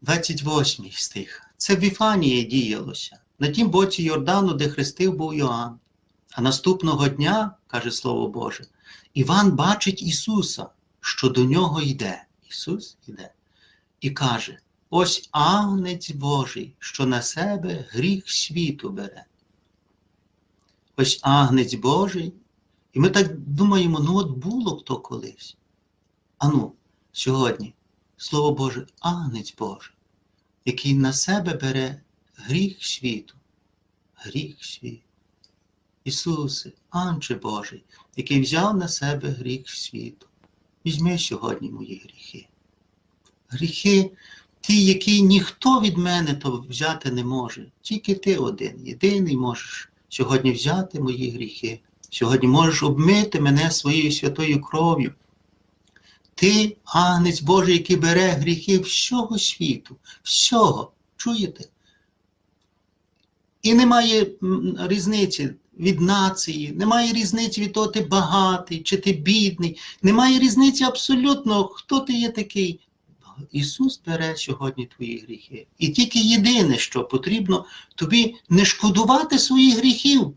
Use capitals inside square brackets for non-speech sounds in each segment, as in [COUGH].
28 стих. Це в Віфанії діялося, на тім боці Йордану, де хрестив був Йоанн. А наступного дня, каже Слово Боже, Іван бачить Ісуса, що до нього йде. Ісус йде. І каже: ось агнець Божий, що на себе гріх світу бере. Ось агнець Божий. І ми так думаємо, ну от було б то колись. Ану, сьогодні, Слово Боже, агнець Божий, який на себе бере гріх світу. Гріх світу. Ісусе, Анче Божий, який взяв на себе гріх світу. Візьми сьогодні мої гріхи. Гріхи, ті, які ніхто від мене то взяти не може. Тільки ти один, єдиний можеш сьогодні взяти мої гріхи. Сьогодні можеш обмити мене своєю святою кров'ю. Ти, агнець Божий, який бере гріхи всього світу, всього. Чуєте? І немає різниці від нації, немає різниці від того, ти багатий чи ти бідний. Немає різниці абсолютно, хто ти є такий. Ісус бере сьогодні твої гріхи. І тільки єдине, що потрібно тобі не шкодувати своїх гріхів,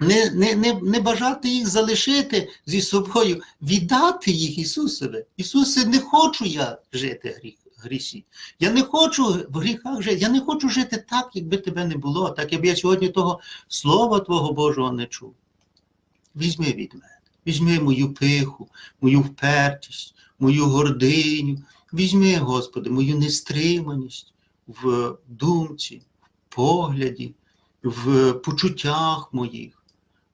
не, не, не, не бажати їх залишити зі собою, віддати їх Ісусові. Ісусе, не хочу я жити гріх, гріші. Я не хочу в гріхах жити. Я не хочу жити так, якби тебе не було, так якби я сьогодні того Слова Твого Божого не чув. Візьми від мене, візьми мою пиху, мою впертість, мою гординю. Візьми, Господи, мою нестриманість в думці, в погляді, в почуттях моїх.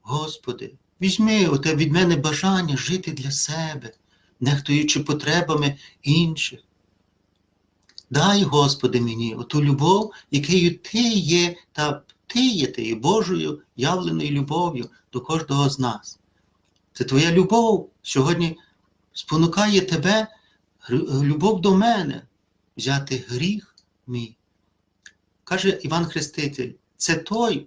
Господи, візьми оте від мене бажання жити для себе, нехтуючи потребами інших. Дай, Господи, мені оту любов, якою Ти є, та Ти є тією Божою явленою любов'ю до кожного з нас. Це Твоя любов сьогодні спонукає тебе, любов до мене, взяти гріх мій. Каже Іван Хреститель, це той,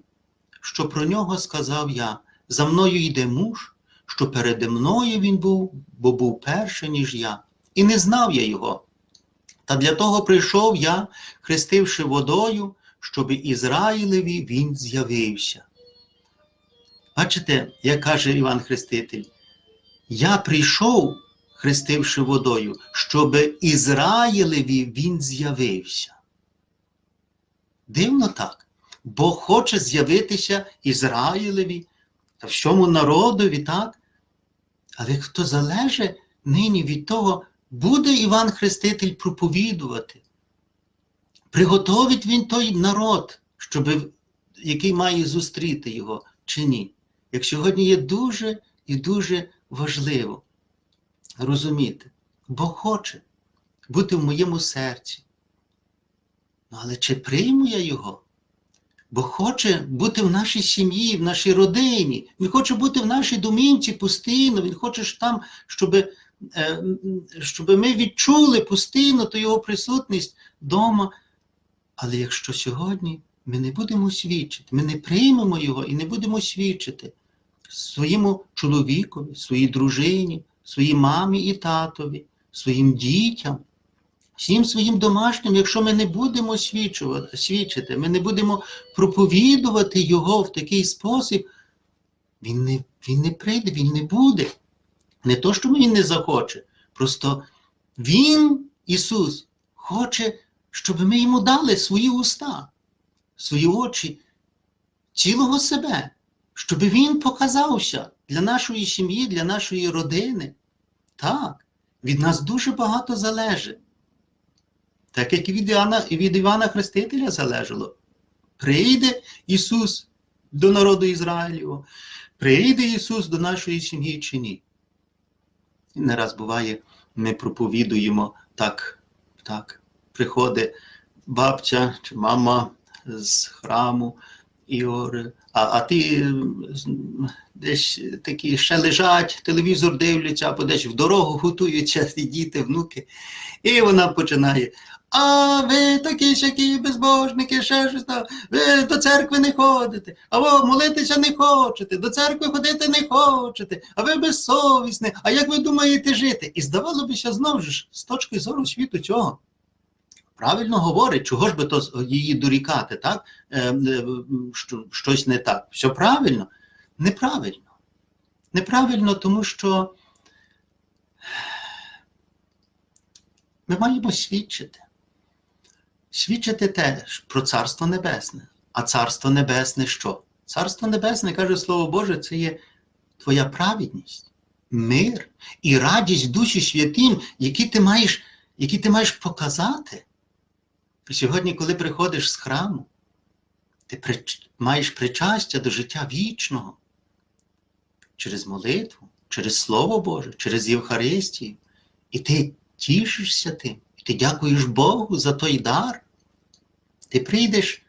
що про нього сказав я. За мною йде муж, що переде мною він був, бо був перший, ніж я. І не знав я його. Та для того прийшов я, хрестивши водою, щоб Ізраїлеві він з'явився. Бачите, як каже Іван Хреститель, я прийшов, хрестивши водою, щоб Ізраїлеві він з'явився. Дивно так. Бог хоче з'явитися Ізраїлеві та всьому народові, так? Але хто залежить нині від того, буде Іван Хреститель проповідувати, приготовить він той народ, щоб, який має зустріти його, чи ні? Як сьогодні є дуже і дуже важливо розуміти, Бог хоче бути в моєму серці. Ну, але чи прийму я його? Бо хоче бути в нашій сім'ї, в нашій родині. Він хоче бути в нашій домівці постійно. Він хоче там, щоб, е, щоб ми відчули постійно ту його присутність вдома. Але якщо сьогодні ми не будемо свідчити, ми не приймемо його і не будемо свідчити своєму чоловікові, своїй дружині, своїй мамі і татові, своїм дітям, всім своїм домашнім, якщо ми не будемо свідчити, ми не будемо проповідувати його в такий спосіб, він не, він не прийде, він не буде. Не то, що він не захоче, просто Він, Ісус, хоче, щоб ми йому дали свої уста, свої очі, цілого себе, щоб Він показався для нашої сім'ї, для нашої родини. Так, від нас дуже багато залежить. Так як від Івана, від Івана Хрестителя залежало. Прийде Ісус до народу Ізраїлю, прийде Ісус до нашої сім'ї чи ні. І не раз буває, ми проповідуємо так, так, приходить бабця чи мама з храму і говорить, а, а ти десь такі ще лежать, телевізор дивляться, або десь в дорогу готуються [LAUGHS] і діти, внуки. І вона починає. А ви такі сякі безбожники, ще щось там, ви до церкви не ходите, а ви молитися не хочете, до церкви ходити не хочете, а ви безсовісні, а як ви думаєте жити? І здавалося б, знову ж з точки зору світу цього. Правильно говорить, чого ж би то її дорікати, так? Е, е, що, щось не так. Все правильно? Неправильно. Неправильно, тому що ми маємо свідчити. Свідчити теж про Царство Небесне. А Царство Небесне що? Царство Небесне, каже Слово Боже, це є твоя праведність, мир і радість Душі Святим, які ти маєш, які ти маєш показати. Сьогодні, коли приходиш з храму, ти маєш причастя до життя вічного через молитву, через Слово Боже, через Євхаристію. І ти тішишся тим, і ти дякуєш Богу за той дар. Ти прийдеш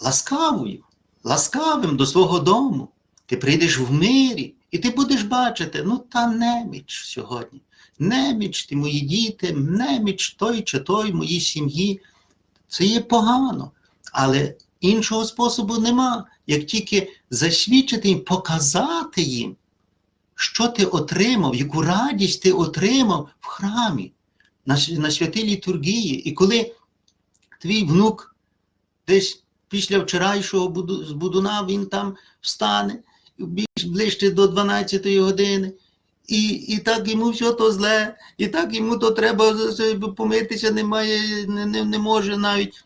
ласкавою, ласкавим до свого дому. Ти прийдеш в мирі, і ти будеш бачити, ну та неміч сьогодні. Неміч ти мої діти, неміч той чи той моїй сім'ї. Це є погано. Але іншого способу нема, як тільки засвідчити їм, показати їм, що ти отримав, яку радість ти отримав в храмі, на, на святій літургії. І коли твій внук десь після вчорашнього будуна він там встане ближче до 12 години. І, і так йому все то зле, і так йому то треба помитися, немає, не, не, не може навіть.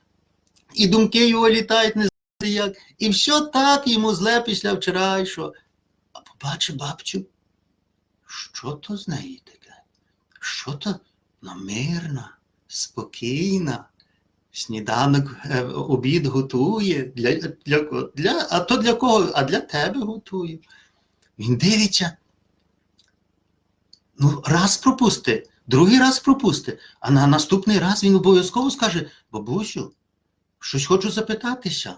І думки його літають, не знає як. І все так йому зле після вчорашнього. А побачив бабцю, що то з неї таке? Що то ну, мирна, спокійна, сніданок, е, обід готує. Для, для, для, а то для кого? А для тебе готує. Він дивиться. Ну, раз пропусти, другий раз пропусти, а на наступний раз він обов'язково скаже: бабусю, щось хочу запитатися.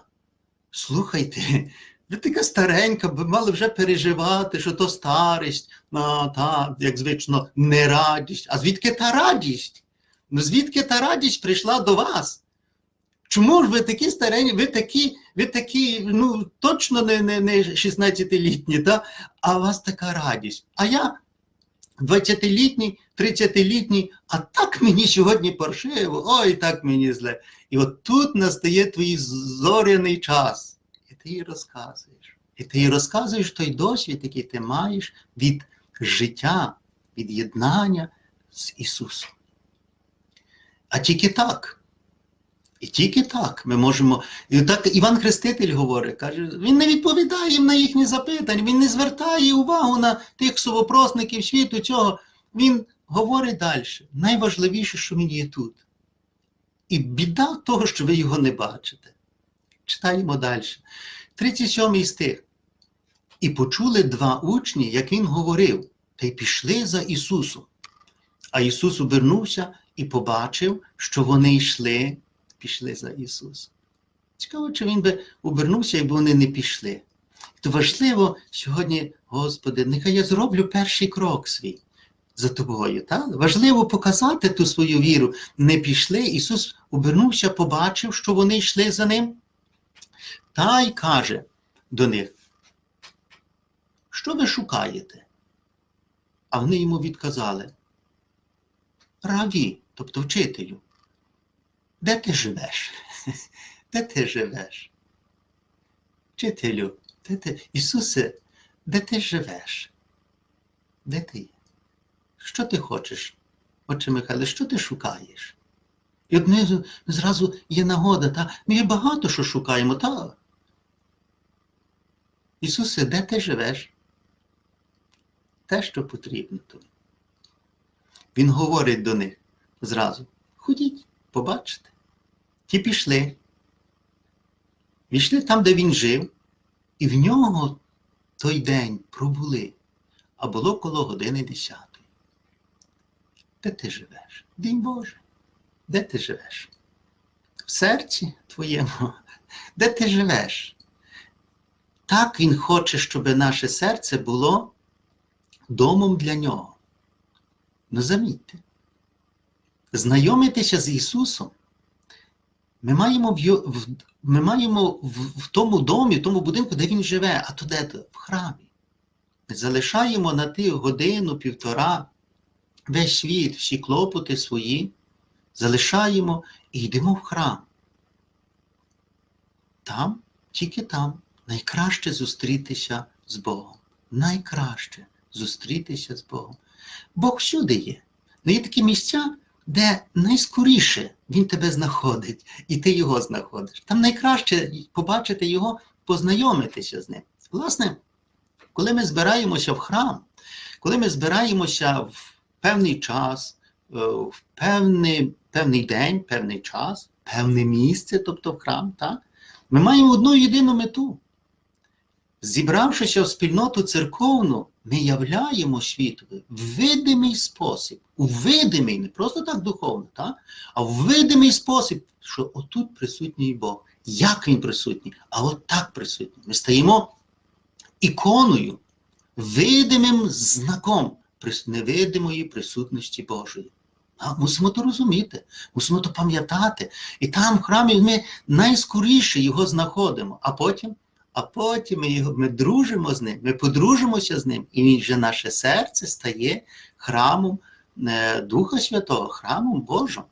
Слухайте, ви така старенька, ви мали вже переживати, що то старість, а, та, як звично, не радість. А звідки та радість? Ну звідки та радість прийшла до вас? Чому ж ви такі старенькі, ви такі, ви такі, ну точно не, не, не 16-літні, та? а у вас така радість. А я 20-літній, 30-літній, а так мені сьогодні паршиво, ой, так мені зле. І от тут настає твій зоряний час. І ти їй розказуєш. І ти їй розказуєш той досвід, який ти маєш від життя, від єднання з Ісусом. А тільки так. І тільки так ми можемо. І так Іван Хреститель говорить, каже, він не відповідає їм на їхні запитання, він не звертає увагу на тих совопросників світу цього. Він говорить далі. Найважливіше, що він є тут. І біда того, що ви його не бачите. Читаємо далі. 37 стих. І почули два учні, як він говорив, та й пішли за Ісусом. А Ісус обернувся і побачив, що вони йшли, пішли за Ісусом. Цікаво, чи він би обернувся, якби вони не пішли. То важливо сьогодні, Господи, нехай я зроблю перший крок свій за тобою. Так? Важливо показати ту свою віру. Не пішли. Ісус обернувся, побачив, що вони йшли за ним. Та й каже до них, що ви шукаєте? А вони йому відказали. Раві, тобто вчителю, де ти живеш? Де ти живеш? Вчителю, де ти? Ісусе, де ти живеш? Де ти? Що ти хочеш? Отче Михайле, що ти шукаєш? І от зразу є нагода, та ми багато що шукаємо, та. Ісусе, де ти живеш? Те, що потрібно тобі. Він говорить до них зразу: ходіть, побачите. Ті пішли. Війшли там, де він жив, і в нього той день пробули, а було коло години десятої. Де ти живеш? День Боже, де ти живеш? В серці твоєму, [LAUGHS] де ти живеш? Так Він хоче, щоб наше серце було домом для нього. Ну замітьте, знайомитися з Ісусом. Ми маємо в, ми маємо в, в тому домі, в тому будинку, де він живе, а то де? В храмі. Ми залишаємо на тих годину, півтора весь світ, всі клопоти свої, залишаємо і йдемо в храм. Там, тільки там, найкраще зустрітися з Богом. Найкраще зустрітися з Богом. Бог всюди є. Ну, є такі місця, де найскоріше Він тебе знаходить, і ти його знаходиш. Там найкраще побачити його, познайомитися з ним. Власне, коли ми збираємося в храм, коли ми збираємося в певний час, е, в певний, певний день, певний час, певне місце, тобто в храм, так? ми маємо одну єдину мету. Зібравшися в спільноту церковну, ми являємо світові в видимий спосіб, у видимий, не просто так духовно, так? а в видимий спосіб, що отут присутній Бог. Як він присутній? А от так присутній. Ми стаємо іконою, видимим знаком невидимої присутності Божої. А мусимо то розуміти, мусимо то пам'ятати. І там в храмі ми найскоріше його знаходимо, а потім, а потім ми, його, ми дружимо з ним, ми подружимося з ним, і він вже наше серце стає храмом е, Духа Святого, храмом Божим.